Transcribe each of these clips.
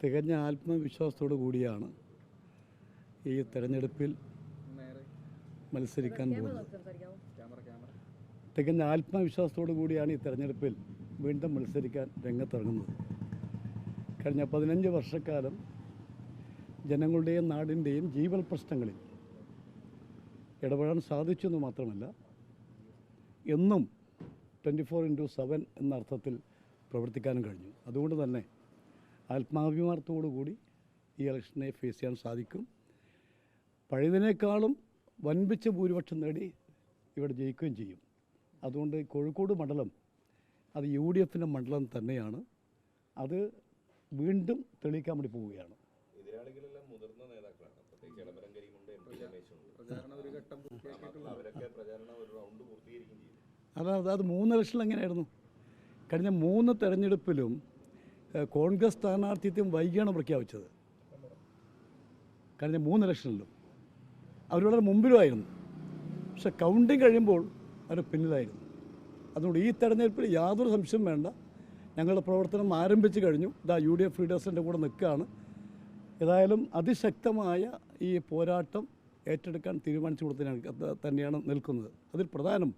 തികഞ്ഞ ആത്മവിശ്വാസത്തോടു കൂടിയാണ് ഈ തെരഞ്ഞെടുപ്പിൽ മത്സരിക്കാൻ പോകുന്നത്. തികഞ്ഞ ആത്മവിശ്വാസത്തോടു കൂടിയാണ് ഈ തെരഞ്ഞെടുപ്പിൽ വീണ്ടും മത്സരിക്കാൻ രംഗത്തിറങ്ങുന്നത്. കഴിഞ്ഞ പതിനഞ്ച് വർഷക്കാലം ജനങ്ങളുടെയും നാടിന്റെയും ജീവൽ പ്രശ്നങ്ങളിൽ ഇടപെടാൻ സാധിച്ചു എന്ന് മാത്രമല്ല എന്നും ട്വന്റി ഫോർ ഇന്റു സെവൻ എന്ന അർത്ഥത്തിൽ പ്രവർത്തിക്കാനും കഴിഞ്ഞു. അതുകൊണ്ട് തന്നെ ആത്മാഭിമാനത്തോടു കൂടി ഈ ഇലക്ഷനെ ഫേസ് ചെയ്യാൻ സാധിക്കും. പഴയതിനേക്കാളും വൻപിച്ച ഭൂരിപക്ഷം നേടി ഇവിടെ ജയിക്കുകയും ചെയ്യും. അതുകൊണ്ട് കോഴിക്കോട് മണ്ഡലം അത് യു ഡി എഫിന്റെ മണ്ഡലം തന്നെയാണ്. അത് വീണ്ടും തെളിയിക്കാൻ വേണ്ടി പോവുകയാണ്. എതിരാളികളെല്ലാം മുതിർന്ന നേതാക്കളാണ്. പ്രത്യേകിച്ച് കരീമുണ്ട് എം പി രമേശുണ്ട് അവരൊക്കെ പ്രചാരണം ഒരു റൗണ്ട് പൂർത്തീകരിക്കുകയും ചെയ്തു. അതായത് അത് മൂന്ന് ഇലക്ഷനിൽ എങ്ങനെയായിരുന്നു? കഴിഞ്ഞ മൂന്ന് തെരഞ്ഞെടുപ്പിലും കോൺഗ്രസ് സ്ഥാനാർത്ഥിത്വം വൈകിയാണ് പ്രഖ്യാപിച്ചത്. കഴിഞ്ഞ മൂന്ന് ഇലക്ഷനിലും. അവർ വളരെ മുമ്പിലുമായിരുന്നു പക്ഷെ കൗണ്ടിങ് കഴിയുമ്പോൾ അവർ പിന്നിലായിരുന്നു. അതുകൊണ്ട് ഈ തെരഞ്ഞെടുപ്പിൽ യാതൊരു സംശയം വേണ്ട. ഞങ്ങളുടെ പ്രവർത്തനം ആരംഭിച്ചു കഴിഞ്ഞു. ഇതാ യു ഡി എഫ് ലീഡേഴ്സിന്റെ കൂടെ നിൽക്കുകയാണ്. ഏതായാലും അതിശക്തമായ ഈ പോരാട്ടം ഏറ്റെടുക്കാൻ തീരുമാനിച്ചു കൊടുത്തതിനാണ് തന്നെയാണ് നിൽക്കുന്നത്. അതിൽ പ്രധാനം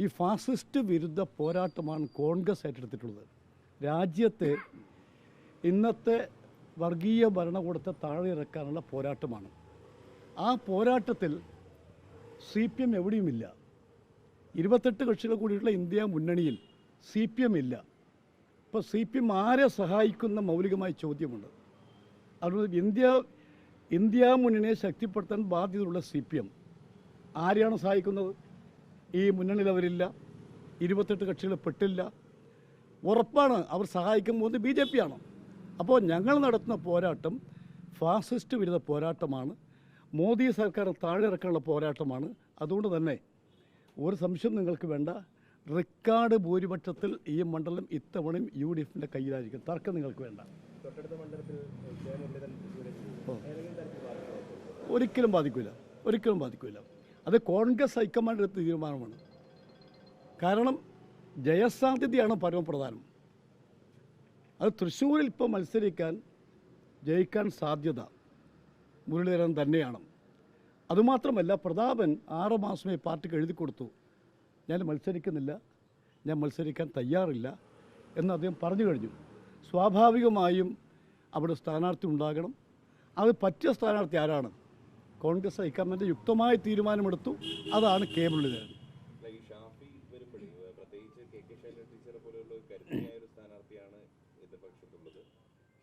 ഈ ഫാസിസ്റ്റ് വിരുദ്ധ പോരാട്ടമാണ് കോൺഗ്രസ് ഏറ്റെടുത്തിട്ടുള്ളത്. രാജ്യത്തെ ഇന്നത്തെ വർഗീയ ഭരണകൂടത്തെ താഴെ ഇറക്കാനുള്ള പോരാട്ടമാണ്. ആ പോരാട്ടത്തിൽ സി പി എം എവിടെയുമില്ല. ഇരുപത്തെട്ട് കക്ഷികൾ കൂടിയുള്ള ഇന്ത്യ മുന്നണിയിൽ സി പി എം ഇല്ല. ഇപ്പോൾ സി പി എം ആരെ സഹായിക്കുന്ന മൗലികമായ ചോദ്യമുണ്ട്. അതുകൊണ്ട് ഇന്ത്യ ഇന്ത്യ മുന്നണിയെ ശക്തിപ്പെടുത്താൻ ബാധ്യതയുള്ള സി പി എം. ആരെയാണ് സഹായിക്കുന്നത്? ഈ മുന്നണിയിൽ അവരില്ല. ഇരുപത്തെട്ട് കക്ഷികൾ പെട്ടില്ല. ഉറപ്പാണ് അവർ സഹായിക്കാൻ പോകുന്നത് ബി ജെ പി ആണ്. അപ്പോൾ ഞങ്ങൾ നടത്തുന്ന പോരാട്ടം ഫാസിസ്റ്റ് വിരുദ്ധ പോരാട്ടമാണ്. മോദി സർക്കാർ താഴെ ഇറക്കാനുള്ള പോരാട്ടമാണ്. അതുകൊണ്ട് തന്നെ ഒരു സംശയം നിങ്ങൾക്ക് വേണ്ട. റെക്കോർഡ് ഭൂരിപക്ഷത്തിൽ ഈ മണ്ഡലം ഇത്തവണയും യു ഡി എഫിന്റെ കയ്യിലായിരിക്കും. തർക്കം നിങ്ങൾക്ക് വേണ്ട? ഒരിക്കലും ബാധിക്കില്ല ഒരിക്കലും ബാധിക്കില്ല അത് കോൺഗ്രസ് ഹൈക്കമാൻഡ് എടുത്ത തീരുമാനമാണ്. കാരണം ജയസാധ്യതയാണ് പരമപ്രധാനം. അത് തൃശ്ശൂരിൽ ഇപ്പോൾ മത്സരിക്കാൻ ജയിക്കാൻ സാധ്യത മുരളീധരൻ തന്നെയാണ്. അതുമാത്രമല്ല പ്രതാപൻ ആറ് മാസമേ പാർട്ടിക്ക് എഴുതി കൊടുത്തു. ഞാൻ മത്സരിക്കുന്നില്ല ഞാൻ മത്സരിക്കാൻ തയ്യാറില്ല എന്ന് അദ്ദേഹം പറഞ്ഞു കഴിഞ്ഞു. സ്വാഭാവികമായും അവിടെ സ്ഥാനാർത്ഥി ഉണ്ടാകണം. അത് പറ്റിയ സ്ഥാനാർത്ഥി ആരാണ്? കോൺഗ്രസ് ഹൈക്കമാൻഡ് യുക്തമായ തീരുമാനമെടുത്തു. അതാണ് കെ മുരളീധരൻ അല്ല, ഈ ഷാഫി വരുമ്പോഴേ ഏഹ്, പ്രത്യേകിച്ച് കെ കെ ശൈലജ ടീച്ചറെ പോലെയുള്ള ഒരു സ്ഥാനാർത്ഥിയാണ് എതിർപക്ഷത്തുള്ളത്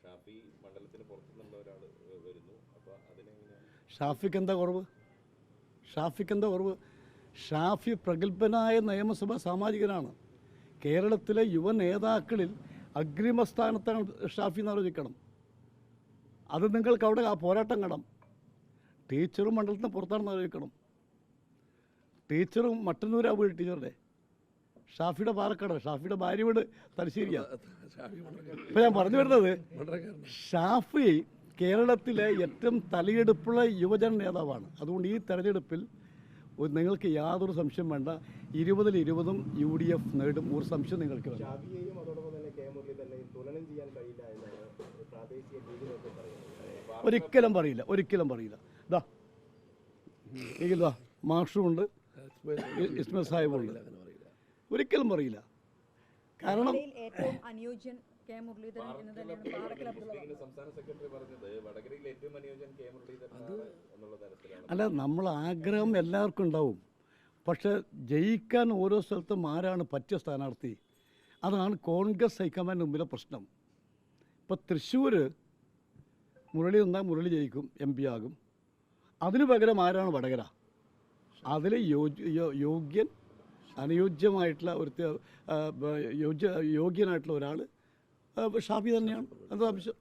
ഷാഫി മണ്ഡലത്തിന് പുറത്തുനിന്നുള്ള ഒരാൾ വരുന്നു. അപ്പോൾ അതിനെങ്ങനെയാണ്? ഷാഫിക്ക് എന്താ കുറവ്? ഷാഫിക്ക് എന്താ കുറവ്? ഷാഫി പ്രഗത്ഭനായ നിയമസഭാ സാമാജികനാണ്. കേരളത്തിലെ യുവ നേതാക്കളിൽ അഗ്രിമസ്ഥാനത്താണ് ഷാഫി എന്ന് ആലോചിക്കണം അത് നിങ്ങൾക്ക് അവിടെ ആ പോരാട്ടം കാണാം. ടീച്ചറും മണ്ഡലത്തിന് പുറത്താണെന്ന് ആലോചിക്കണം. ടീച്ചറും മട്ടന്നൂരാ വീട് ടീച്ചറുടെ. ഷാഫിയുടെ പാലക്കാട് ഷാഫിയുടെ ഭാര്യ വീട് തലശ്ശേരിയാണ് ഇപ്പൊ ഞാൻ പറഞ്ഞു വരുന്നത് ഷാഫി കേരളത്തിലെ ഏറ്റവും തലയെടുപ്പുള്ള യുവജന നേതാവാണ്. അതുകൊണ്ട് ഈ തെരഞ്ഞെടുപ്പിൽ നിങ്ങൾക്ക് യാതൊരു സംശയം വേണ്ട. ഇരുപതിൽ ഇരുപതും യു ഡി എഫ് നേടും. ഒരു സംശയം നിങ്ങൾക്ക് വേണ്ട. ഒരിക്കലും പറയില്ല. ഒരിക്കലും പറയില്ല. ഇതാ മാഷുമുണ്ട് ഇസ്മ സാഹിബുണ്ട് ഒരിക്കലും പറയില്ല. കാരണം ഏറ്റവും അനുയോജ്യൻ കെ മുരളീധരൻ എന്ന് തന്നെയാണ് പാറക്കൽ അബ്ദുള്ള സംസ്ഥാന സെക്രട്ടറി പറഞ്ഞത് വടകരയിൽ ഏറ്റവും അനുയോജ്യൻ കെ മുരളീധരനാണ് എന്നുള്ള തരത്തിലാണ്. അല്ല നമ്മൾ ആഗ്രഹം എല്ലാവർക്കും ഉണ്ടാവും. പക്ഷേ ജയിക്കാൻ ഓരോ സ്ഥലത്തും ആരാണ് പറ്റിയ സ്ഥാനാർത്ഥി? അതാണ് കോൺഗ്രസ് ഹൈക്കമാൻഡ് മുമ്പിലെ പ്രശ്നം. ഇപ്പോൾ തൃശ്ശൂർ മുരളി നിന്നാൽ മുരളി ജയിക്കും എം പി ആകും. അതിനു പകരം ആരാണ് വടകര? അതിൽ യോഗ്യ യോഗ്യൻ അനുയോജ്യമായിട്ടുള്ള ഒരു യോഗ്യനായിട്ടുള്ള ഒരാൾ ഷാഫി തന്നെയാണ്. എന്താ ആവശ്യം